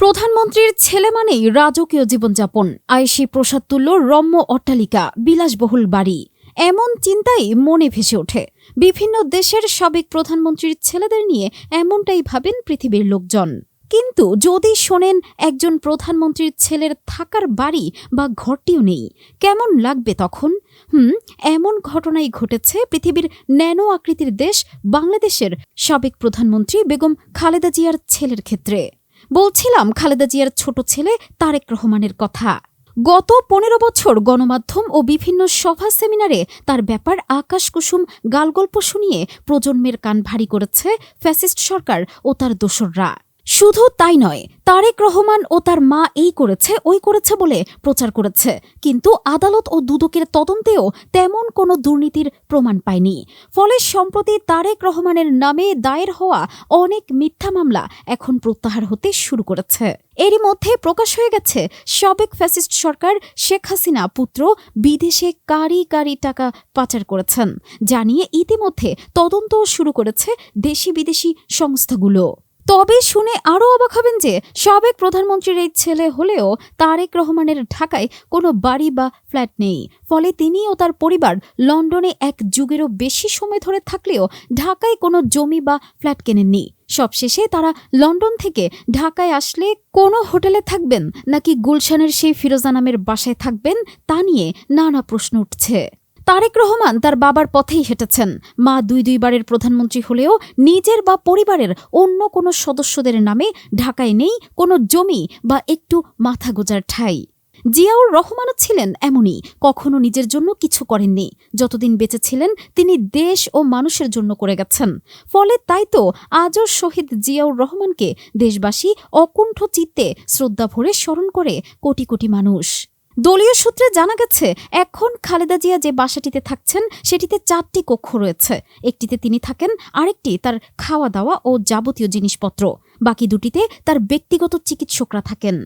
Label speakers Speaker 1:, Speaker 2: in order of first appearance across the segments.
Speaker 1: প্রধানমন্ত্রীর ছেলে মানেই রাজকীয় জীবনযাপন। আয়েশি প্রসাদ তুল্য, রম্য অট্টালিকা, বিলাসবহুল বাড়ি। এমন চিন্তাই মনে ভেসে ওঠে। বিভিন্ন দেশের সাবেক প্রধানমন্ত্রীর ছেলেদের নিয়ে এমনটাই ভাবেন পৃথিবীর লোকজন। কিন্তু যদি শোনেন, একজন প্রধানমন্ত্রীর ছেলের থাকার বাড়ি বা ঘরটিও নেই, কেমন লাগবে তখন? হুম, এমন ঘটনাই ঘটেছে পৃথিবীর ন্যানো আকৃতির দেশ বাংলাদেশের সাবেক প্রধানমন্ত্রী বেগম খালেদা জিয়ার ছেলের ক্ষেত্রে। বলছিলাম খালেদা জিয়ার ছোট ছেলে তারেক রহমানের কথা। গত পনেরো বছর গণমাধ্যম ও বিভিন্ন সভা সেমিনারে তার ব্যাপার আকাশ কুসুম গালগল্প শুনিয়ে প্রজন্মের কান ভারী করেছে ফ্যাসিস্ট সরকার ও তার দোসররা। শুধু তাই নয়, তারেক রহমান ও তার মা এই করেছে, ওই করেছে বলে প্রচার করেছে। কিন্তু আদালত ও দুদকের তদন্তেও তেমন কোনো দুর্নীতির প্রমাণ পায়নি। ফলে সম্প্রতি তারেক রহমানের নামে দায়ের হওয়া অনেক মিথ্যা মামলা এখন প্রত্যাহার হতে শুরু করেছে। এরই মধ্যে প্রকাশ হয়ে গেছে, সাবেক ফ্যাসিস্ট সরকার শেখ হাসিনা পুত্র বিদেশে কারি কারি টাকা পাচার করেছেন, জানিয়ে ইতিমধ্যে তদন্তও শুরু করেছে দেশি বিদেশি সংস্থাগুলো। তবে শুনে আরও অবাক হবেন যে সাবেক প্রধানমন্ত্রীর এই ছেলে হলেও তারেক রহমানের ঢাকায় কোনো বাড়ি বা ফ্ল্যাট নেই। ফলে তিনি ও তার পরিবার লন্ডনে এক যুগেরও বেশি সময় ধরে থাকলেও ঢাকায় কোনো জমি বা ফ্ল্যাট কেনেননি। সবশেষে তারা লন্ডন থেকে ঢাকায় আসলে কোনো হোটেলে থাকবেন নাকি গুলশানের সেই ফিরোজা নামের বাসায় থাকবেন তা নিয়ে নানা প্রশ্ন উঠছে। তারেক রহমান তার বাবার পথেই হেঁটেছেন। মা দুই দুইবারের প্রধানমন্ত্রী হলেও নিজের বা পরিবারের অন্য কোনো সদস্যদের নামে ঢাকায় নেই কোনো জমি বা একটু মাথা গোজার ঠাই। জিয়াউর রহমানও ছিলেন এমনই, কখনো নিজের জন্য কিছু করেননি। যতদিন বেঁচে ছিলেন, তিনি দেশ ও মানুষের জন্য করে গেছেন। ফলে তাই তো আজও শহীদ জিয়াউর রহমানকে দেশবাসী অকুণ্ঠ চিত্তে শ্রদ্ধা ভরে স্মরণ করে কোটি কোটি মানুষ। দলীয় সূত্রে জানা গেছে, এখন খালেদা জিয়া যে বাসাটিতে থাকছেন, সেটিতে চারটি কক্ষ রয়েছে। একটিতে তিনি থাকেন, আরেকটি তার খাওয়া দাওয়া ও যাবতীয় জিনিসপত্র। বাকি দুটিতে তার ব্যক্তিগত চিকিৎসকরা থাকেন।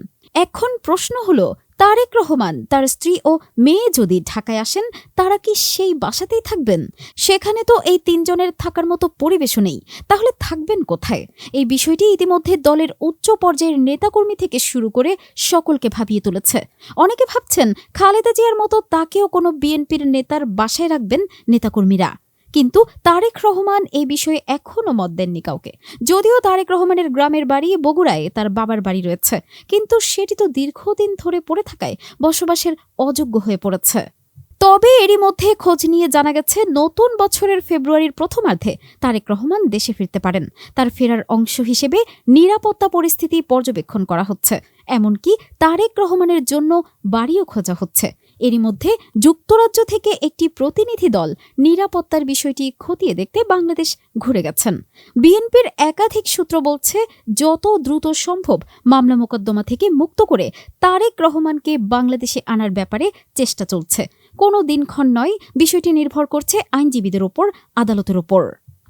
Speaker 1: এখন প্রশ্ন হলো তারেক রহমান, তার স্ত্রী ও মেয়ে যদি ঢাকায় আসেন, তারা কি সেই বাসাতেই থাকবেন? সেখানে তো এই তিনজনের থাকার মতো পরিবেশও নেই। তাহলে থাকবেন কোথায়? এই বিষয়টি ইতিমধ্যে দলের উচ্চ পর্যায়ের নেতাকর্মী থেকে শুরু করে সকলকে ভাবিয়ে তুলেছে। অনেকে ভাবছেন, খালেদা জিয়ার মতো তাকেও কোনো বিএনপির নেতার বাসায় রাখবেন নেতাকর্মীরা। কিন্তু তারেক রহমান এই বিষয়ে এখনও মত দেননি কাউকে। যদিও তারেক রহমানের গ্রামের বাড়ি বগুড়ায় তার বাবার বাড়ি রয়েছে, কিন্তু সেটি তো দীর্ঘদিন ধরে পড়ে থাকায় বসবাসের অযোগ্য হয়ে পড়েছে। তবে এরই মধ্যে খোঁজ নিয়ে জানা গেছে, নতুন বছরের ফেব্রুয়ারির প্রথমার্ধে তারেক রহমান দেশে ফিরতে পারেন। তার ফেরার অংশ হিসেবে নিরাপত্তা পরিস্থিতি পর্যবেক্ষণ করা হচ্ছে। এমনকি তারেক রহমানের জন্য বাড়িও খোঁজা হচ্ছে। এরই মধ্যে যুক্তরাজ্য থেকে একটি প্রতিনিধি দল নিরাপত্তার বিষয়টি খতিয়ে দেখতে বাংলাদেশ ঘুরে গেছেন। বিএনপির একাধিক সূত্র বলছে, যত দ্রুত সম্ভব মামলা মোকদ্দমা থেকে মুক্ত করে তারেক রহমানকে বাংলাদেশে আনার ব্যাপারে চেষ্টা চলছে। কোনো দিনক্ষণ নয়, বিষয়টি নির্ভর করছে আইনজীবীদের ওপর, আদালতের ওপর।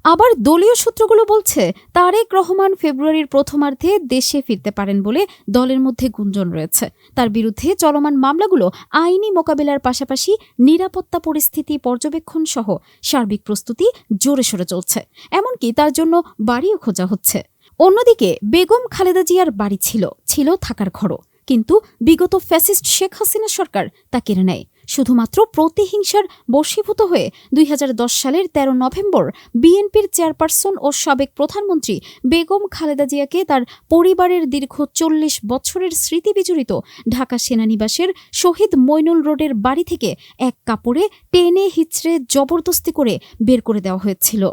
Speaker 1: আবার দলীয় সূত্রগুলো বলছে, তারেক রহমান ফেব্রুয়ারির প্রথমার্ধে দেশে ফিরতে পারেন বলে দলের মধ্যে গুঞ্জন রয়েছে। তার বিরুদ্ধে চলমান মামলাগুলো আইনি মোকাবেলার পাশাপাশি নিরাপত্তা পরিস্থিতি পর্যবেক্ষণ সহ সার্বিক প্রস্তুতি জোরে সোরে চলছে। এমনকি তার জন্য বাড়িও খোঁজা হচ্ছে। অন্যদিকে বেগম খালেদা জিয়ার বাড়ি ছিল ছিল থাকার ঘরও। কিন্তু বিগত ফ্যাসিস্ট শেখ হাসিনা সরকার তা কেড়ে নেয়। শুধুমাত্র প্রতিহিংসার বশীভূত হয়ে দুই হাজার দশ সালের ১৩ নভেম্বর বিএনপির চেয়ারপারসন ও সাবেক প্রধানমন্ত্রী বেগম খালেদা জিয়াকে তার পরিবারের দীর্ঘ চল্লিশ বছরের স্মৃতি বিজড়িত ঢাকা সেনানিবাসের শহীদ মইনুল রোডের বাড়ি থেকে এক কাপড়ে টেনে হিচড়ে জবরদস্তি করে বের করে দেওয়া হয়েছিল।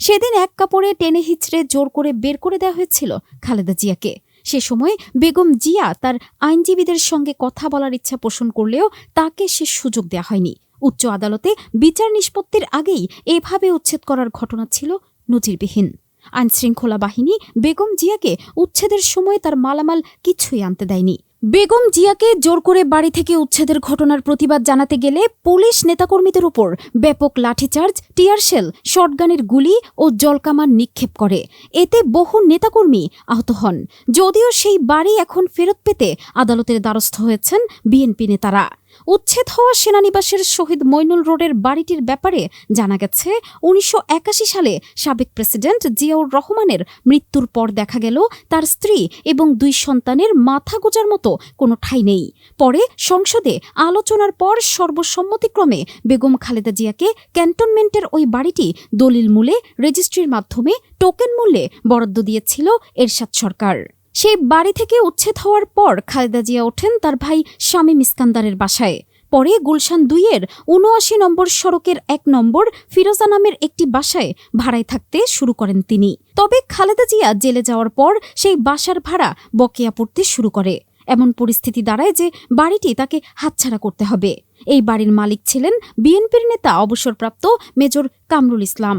Speaker 1: সেদিন এক কাপড়ে টেনে হিচড়ে জোর করে বের করে দেওয়া হয়েছিল খালেদা জিয়াকে। সে সময় বেগম জিয়া তার আইনজীবীদের সঙ্গে কথা বলার ইচ্ছা পোষণ করলেও তাকে সে সুযোগ দেওয়া হয়নি। উচ্চ আদালতে বিচার নিষ্পত্তির আগেই এভাবে উচ্ছেদ করার ঘটনা ছিল নজিরবিহীন। আইনশৃঙ্খলা বাহিনী বেগম জিয়াকে উচ্ছেদের সময় তার মালামাল কিছুই আনতে দেয়নি। বেগম জিয়াকে জোর করে বাড়ি থেকে উচ্ছেদের ঘটনার প্রতিবাদ জানাতে গেলে পুলিশ নেতাকর্মীদের উপর ব্যাপক লাঠিচার্জ, টিয়ারশেল, শটগানের গুলি ও জলকামান নিক্ষেপ করে। এতে বহু নেতাকর্মী আহত হন। যদিও সেই বাড়ি এখন ফেরত পেতে আদালতের দ্বারস্থ হয়েছেন বিএনপি নেতারা। উচ্ছেদ হওয়া সেনানিবাসের শহীদ মইনুল রোডের বাড়িটির ব্যাপারে জানা গেছে, উনিশশো একাশি সালে সাবেক প্রেসিডেন্ট জিয়াউর রহমানের মৃত্যুর পর দেখা গেল তার স্ত্রী এবং দুই সন্তানের মাথা গোজার মতো কোনো ঠাঁই নেই। পরে সংসদে আলোচনার পর সর্বসম্মতিক্রমে বেগম খালেদা জিয়াকে ক্যান্টনমেন্টের ওই বাড়িটি দলিল মূলে রেজিস্ট্রির মাধ্যমে টোকেন মূল্যে বরাদ্দ দিয়েছিল এরশাদ সরকার। সেই বাড়ি থেকে উচ্ছেদ হওয়ার পর খালেদা জিয়া ওঠেন তার ভাই শামীম ইস্কান্দারের বাসায়। পরে গুলশান দুইয়ের উনআশি নম্বর সড়কের এক নম্বর ফিরোজা নামের একটি বাসায় ভাড়ায় থাকতে শুরু করেন তিনি। তবে খালেদা জিয়া জেলে যাওয়ার পর সেই বাসার ভাড়া বকেয়া পড়তে শুরু করে। এমন পরিস্থিতি দাঁড়ায় যে বাড়িটি তাকে হাতছাড়া করতে হবে। এই বাড়ির মালিক ছিলেন বিএনপির নেতা অবসরপ্রাপ্ত মেজর কামরুল ইসলাম।